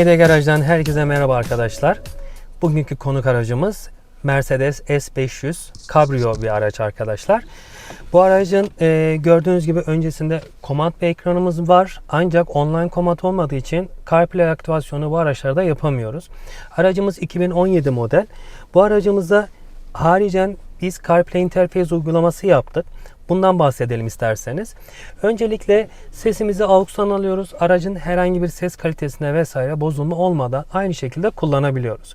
Hediye Garaj'dan herkese merhaba arkadaşlar. Bugünkü konuk aracımız Mercedes S500 Cabrio bir araç arkadaşlar. Bu aracın e, gördüğünüz gibi öncesinde komand bir ekranımız var. Ancak online komand olmadığı için CarPlay aktivasyonu bu araçlarda yapamıyoruz. Aracımız 2017 model. Bu aracımıza haricen biz CarPlay interface uygulaması yaptık. Bundan bahsedelim isterseniz. Öncelikle sesimizi AUX'tan alıyoruz. Aracın herhangi bir ses kalitesine vesaire bozulma olmadan aynı şekilde kullanabiliyoruz.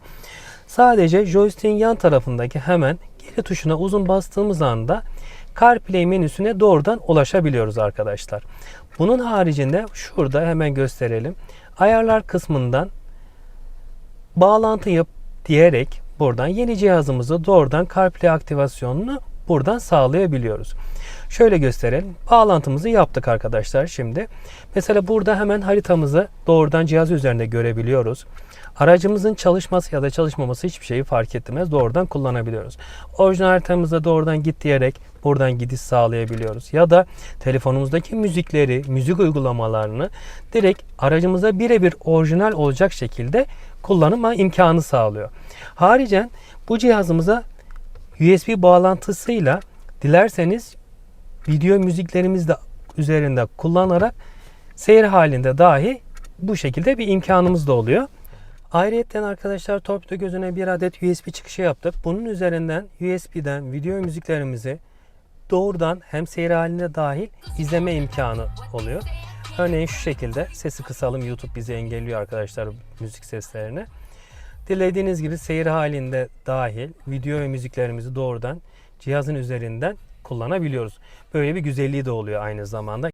Sadece joystick'in yan tarafındaki hemen geri tuşuna uzun bastığımız anda CarPlay menüsüne doğrudan ulaşabiliyoruz arkadaşlar. Bunun haricinde şurada hemen gösterelim. Ayarlar kısmından bağlantı yap diyerek buradan yeni cihazımızı doğrudan CarPlay aktivasyonunu buradan sağlayabiliyoruz. Şöyle gösterelim. Bağlantımızı yaptık arkadaşlar şimdi. Mesela burada hemen haritamızı doğrudan cihaz üzerinde görebiliyoruz. Aracımızın çalışması ya da çalışmaması hiçbir şeyi fark etmez. Doğrudan kullanabiliyoruz. Orijinal haritamıza doğrudan git diyerek buradan gidiş sağlayabiliyoruz. Ya da telefonumuzdaki müzikleri, müzik uygulamalarını direkt aracımıza birebir orijinal olacak şekilde kullanma imkanı sağlıyor. Haricen bu cihazımıza USB bağlantısıyla dilerseniz video müziklerimizi de üzerinde kullanarak seyir halinde dahi bu şekilde bir imkanımız da oluyor. Ayrıyeten arkadaşlar torpido gözüne bir adet USB çıkışı yaptık. Bunun üzerinden USB'den video müziklerimizi doğrudan hem seyir halinde dahil izleme imkanı oluyor. Örneğin şu şekilde sesi kısalım YouTube bizi engelliyor arkadaşlar müzik seslerini. Dilediğiniz gibi seyir halinde dahil video ve müziklerimizi doğrudan cihazın üzerinden kullanabiliyoruz. Böyle bir güzelliği de oluyor aynı zamanda.